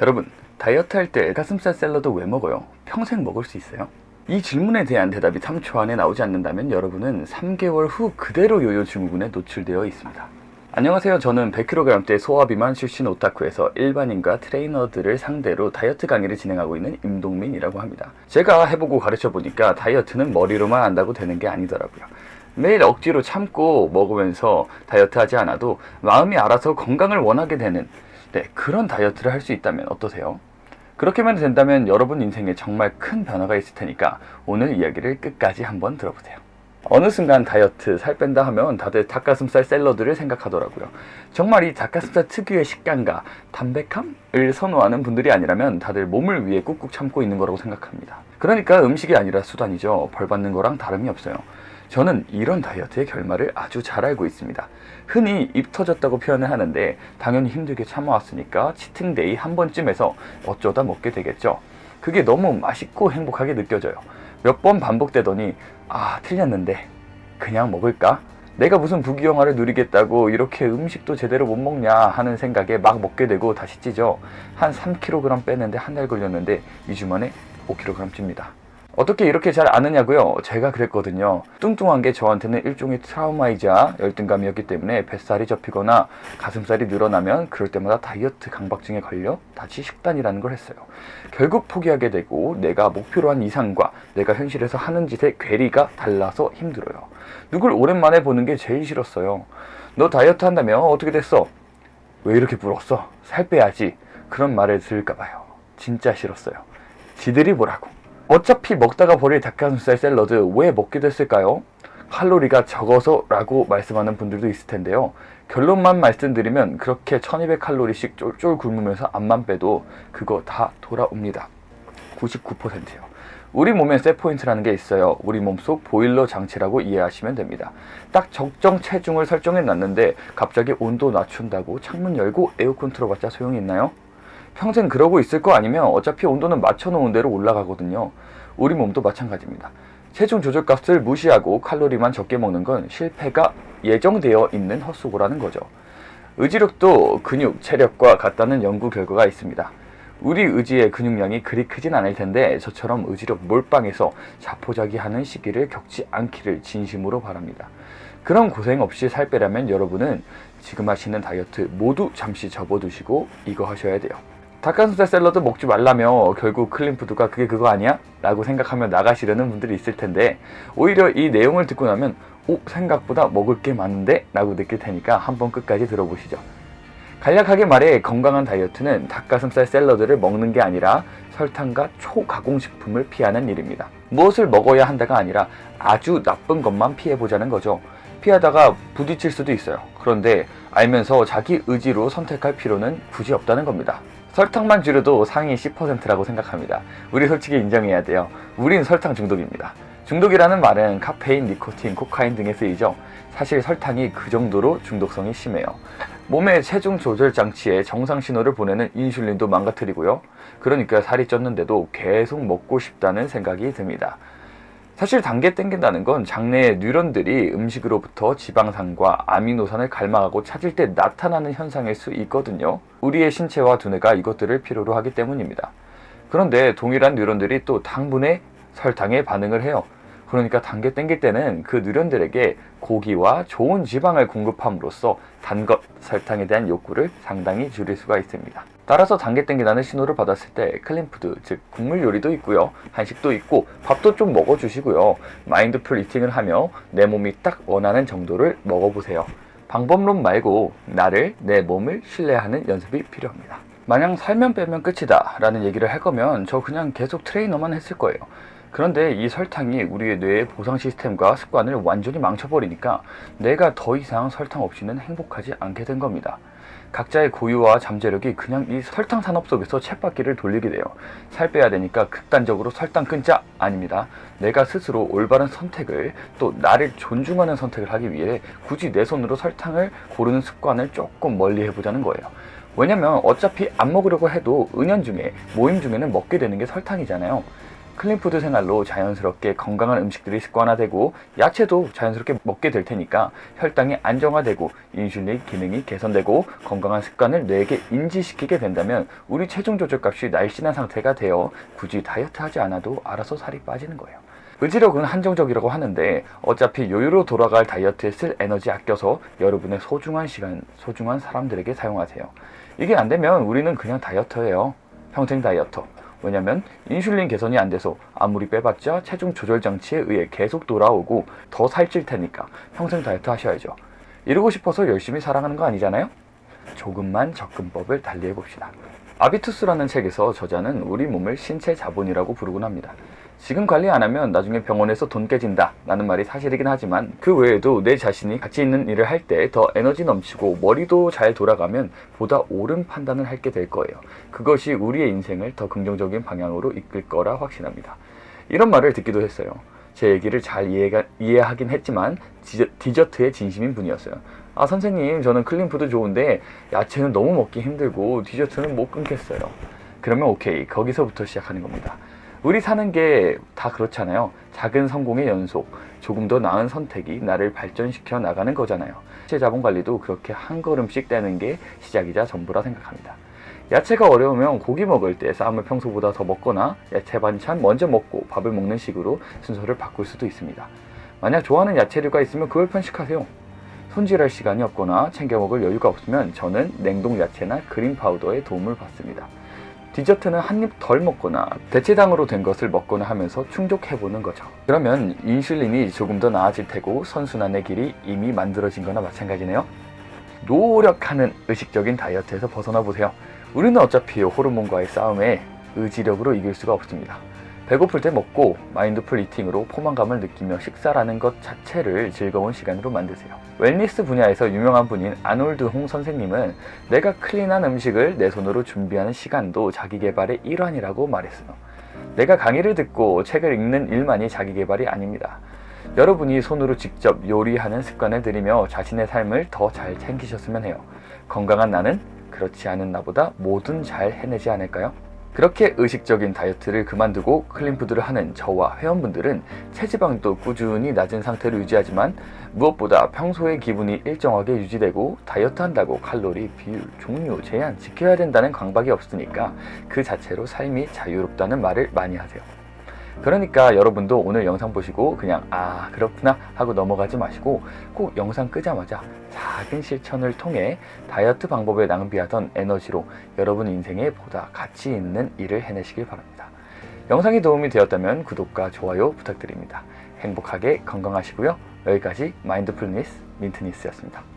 여러분, 다이어트 할 때 가슴살 샐러드 왜 먹어요? 평생 먹을 수 있어요? 이 질문에 대한 대답이 3초 안에 나오지 않는다면 여러분은 3개월 후 그대로 요요 증후군에 노출되어 있습니다. 안녕하세요. 저는 100kg대 소화비만 출신 오타쿠에서 일반인과 트레이너들을 상대로 다이어트 강의를 진행하고 있는 임동민이라고 합니다. 제가 해보고 가르쳐 보니까 다이어트는 머리로만 안다고 되는 게 아니더라고요. 매일 억지로 참고 먹으면서 다이어트 하지 않아도 마음이 알아서 건강을 원하게 되는 네, 그런 다이어트를 할 수 있다면 어떠세요? 그렇게만 된다면 여러분 인생에 정말 큰 변화가 있을 테니까 오늘 이야기를 끝까지 한번 들어보세요. 어느 순간 다이어트, 살 뺀다 하면 다들 닭가슴살 샐러드를 생각하더라고요. 정말 이 닭가슴살 특유의 식감과 담백함을 선호하는 분들이 아니라면 다들 몸을 위해 꾹꾹 참고 있는 거라고 생각합니다. 그러니까 음식이 아니라 수단이죠. 벌 받는 거랑 다름이 없어요. 저는 이런 다이어트의 결말을 아주 잘 알고 있습니다. 흔히 입 터졌다고 표현을 하는데 당연히 힘들게 참아왔으니까 치팅데이 한 번쯤에서 어쩌다 먹게 되겠죠. 그게 너무 맛있고 행복하게 느껴져요. 몇 번 반복되더니 아 틀렸는데 그냥 먹을까? 내가 무슨 부귀영화를 누리겠다고 이렇게 음식도 제대로 못 먹냐 하는 생각에 막 먹게 되고 다시 찌죠. 한 3kg 빼는데 한 달 걸렸는데 2주 만에 5kg 찝니다. 어떻게 이렇게 잘 아느냐고요? 제가 그랬거든요. 뚱뚱한 게 저한테는 일종의 트라우마이자 열등감이었기 때문에 뱃살이 접히거나 가슴살이 늘어나면 그럴 때마다 다이어트 강박증에 걸려 다시 식단이라는 걸 했어요. 결국 포기하게 되고 내가 목표로 한 이상과 내가 현실에서 하는 짓의 괴리가 달라서 힘들어요. 누굴 오랜만에 보는 게 제일 싫었어요. 너 다이어트 한다며 어떻게 됐어? 왜 이렇게 불었어? 살 빼야지. 그런 말을 들을까봐요. 진짜 싫었어요. 지들이 뭐라고. 어차피 먹다가 버릴 닭가슴살 샐러드 왜 먹게 됐을까요? 칼로리가 적어서 라고 말씀하는 분들도 있을 텐데요. 결론만 말씀드리면 그렇게 1200칼로리씩 쫄쫄 굶으면서 앞만 빼도 그거 다 돌아옵니다. 99%요. 우리 몸에 셋포인트라는 게 있어요. 우리 몸속 보일러 장치라고 이해하시면 됩니다. 딱 적정 체중을 설정해 놨는데 갑자기 온도 낮춘다고 창문 열고 에어컨 틀어봤자 소용이 있나요? 평생 그러고 있을 거 아니면 어차피 온도는 맞춰놓은 대로 올라가거든요. 우리 몸도 마찬가지입니다. 체중 조절 값을 무시하고 칼로리만 적게 먹는 건 실패가 예정되어 있는 헛수고라는 거죠. 의지력도 근육, 체력과 같다는 연구 결과가 있습니다. 우리 의지의 근육량이 그리 크진 않을 텐데 저처럼 의지력 몰빵해서 자포자기하는 시기를 겪지 않기를 진심으로 바랍니다. 그런 고생 없이 살 빼려면 여러분은 지금 하시는 다이어트 모두 잠시 접어두시고 이거 하셔야 돼요. 닭가슴살 샐러드 먹지 말라며 결국 클린푸드가 그게 그거 아니야? 라고 생각하며 나가시려는 분들이 있을 텐데 오히려 이 내용을 듣고 나면 오 생각보다 먹을 게 많은데? 라고 느낄 테니까 한번 끝까지 들어보시죠. 간략하게 말해 건강한 다이어트는 닭가슴살 샐러드를 먹는 게 아니라 설탕과 초가공식품을 피하는 일입니다. 무엇을 먹어야 한다가 아니라 아주 나쁜 것만 피해보자는 거죠. 피하다가 부딪힐 수도 있어요. 그런데 알면서 자기 의지로 선택할 필요는 굳이 없다는 겁니다. 설탕만 줄여도 상위 10%라고 생각합니다. 우리 솔직히 인정해야 돼요. 우린 설탕 중독입니다. 중독이라는 말은 카페인, 니코틴, 코카인 등에 쓰이죠. 사실 설탕이 그 정도로 중독성이 심해요. 몸의 체중 조절 장치에 정상 신호를 보내는 인슐린도 망가뜨리고요. 그러니까 살이 쪘는데도 계속 먹고 싶다는 생각이 듭니다. 사실 단계 땡긴다는 건 장내의 뉴런들이 음식으로부터 지방산과 아미노산을 갈망하고 찾을 때 나타나는 현상일 수 있거든요. 우리의 신체와 두뇌가 이것들을 필요로 하기 때문입니다. 그런데 동일한 뉴런들이 또 당분의 설탕에 반응을 해요. 그러니까 단계 땡길 때는 그 뉴런들에게 고기와 좋은 지방을 공급함으로써 단 것, 설탕에 대한 욕구를 상당히 줄일 수가 있습니다. 따라서 단계 땡기다는 신호를 받았을 때 클린푸드, 즉 국물 요리도 있고요. 한식도 있고 밥도 좀 먹어주시고요. 마인드풀 이팅을 하며 내 몸이 딱 원하는 정도를 먹어보세요. 방법론 말고 나를, 내 몸을 신뢰하는 연습이 필요합니다. 마냥 살면 빼면 끝이다 라는 얘기를 할 거면 저 그냥 계속 트레이너만 했을 거예요. 그런데 이 설탕이 우리의 뇌의 보상 시스템과 습관을 완전히 망쳐버리니까 내가 더 이상 설탕 없이는 행복하지 않게 된 겁니다. 각자의 고유와 잠재력이 그냥 이 설탕 산업 속에서 쳇바퀴를 돌리게 돼요. 살 빼야 되니까 극단적으로 설탕 끊자 아닙니다. 내가 스스로 올바른 선택을 또 나를 존중하는 선택을 하기 위해 굳이 내 손으로 설탕을 고르는 습관을 조금 멀리 해보자는 거예요. 왜냐면 어차피 안 먹으려고 해도 은연중에 모임 중에는 먹게 되는 게 설탕이잖아요. 클린푸드 생활로 자연스럽게 건강한 음식들이 습관화되고 야채도 자연스럽게 먹게 될 테니까 혈당이 안정화되고 인슐린 기능이 개선되고 건강한 습관을 뇌에게 인지시키게 된다면 우리 체중 조절 값이 날씬한 상태가 되어 굳이 다이어트 하지 않아도 알아서 살이 빠지는 거예요. 의지력은 한정적이라고 하는데 어차피 요요로 돌아갈 다이어트에 쓸 에너지 아껴서 여러분의 소중한 시간, 소중한 사람들에게 사용하세요. 이게 안 되면 우리는 그냥 다이어터예요. 평생 다이어터. 왜냐면 인슐린 개선이 안 돼서 아무리 빼봤자 체중 조절 장치에 의해 계속 돌아오고 더 살찔 테니까 평생 다이어트 하셔야죠. 이러고 싶어서 열심히 살아가는 거 아니잖아요? 조금만 접근법을 달리해 봅시다. 아비투스라는 책에서 저자는 우리 몸을 신체 자본이라고 부르곤 합니다. 지금 관리 안 하면 나중에 병원에서 돈 깨진다 라는 말이 사실이긴 하지만 그 외에도 내 자신이 가치 있는 일을 할 때 더 에너지 넘치고 머리도 잘 돌아가면 보다 옳은 판단을 하게 될 거예요. 그것이 우리의 인생을 더 긍정적인 방향으로 이끌 거라 확신합니다. 이런 말을 듣기도 했어요. 제 얘기를 잘 이해가, 이해하긴 했지만 디저, 디저트에 진심인 분이었어요. 아 선생님 저는 클린푸드 좋은데 야채는 너무 먹기 힘들고 디저트는 못 끊겠어요. 그러면 오케이 거기서부터 시작하는 겁니다. 우리 사는 게 다 그렇잖아요. 작은 성공의 연속, 조금 더 나은 선택이 나를 발전시켜 나가는 거잖아요. 제 자본 관리도 그렇게 한 걸음씩 떼는 게 시작이자 전부라 생각합니다. 야채가 어려우면 고기 먹을 때 쌈을 평소보다 더 먹거나 야채 반찬 먼저 먹고 밥을 먹는 식으로 순서를 바꿀 수도 있습니다. 만약 좋아하는 야채류가 있으면 그걸 편식하세요. 손질할 시간이 없거나 챙겨 먹을 여유가 없으면 저는 냉동 야채나 그린 파우더에 도움을 받습니다. 디저트는 한 입 덜 먹거나 대체당으로 된 것을 먹거나 하면서 충족해보는 거죠. 그러면 인슐린이 조금 더 나아질 테고 선순환의 길이 이미 만들어진 거나 마찬가지네요. 노력하는 의식적인 다이어트에서 벗어나 보세요. 우리는 어차피 호르몬과의 싸움에 의지력으로 이길 수가 없습니다. 배고플 때 먹고 마인드풀 이팅으로 포만감을 느끼며 식사라는 것 자체를 즐거운 시간으로 만드세요. 웰니스 분야에서 유명한 분인 아놀드 홍 선생님은 내가 클린한 음식을 내 손으로 준비하는 시간도 자기 개발의 일환이라고 말했어요. 내가 강의를 듣고 책을 읽는 일만이 자기 개발이 아닙니다. 여러분이 손으로 직접 요리하는 습관을 들이며 자신의 삶을 더 잘 챙기셨으면 해요. 건강한 나는 그렇지 않은 나보다 뭐든 잘 해내지 않을까요? 그렇게 의식적인 다이어트를 그만두고 클린푸드를 하는 저와 회원분들은 체지방도 꾸준히 낮은 상태로 유지하지만 무엇보다 평소의 기분이 일정하게 유지되고 다이어트 한다고 칼로리, 비율, 종류, 제한 지켜야 된다는 강박이 없으니까 그 자체로 삶이 자유롭다는 말을 많이 하세요. 그러니까 여러분도 오늘 영상 보시고 그냥 아 그렇구나 하고 넘어가지 마시고 꼭 영상 끄자마자 작은 실천을 통해 다이어트 방법에 낭비하던 에너지로 여러분 인생에 보다 가치 있는 일을 해내시길 바랍니다. 영상이 도움이 되었다면 구독과 좋아요 부탁드립니다. 행복하게 건강하시고요. 여기까지 마인드풀니스 민트니스였습니다.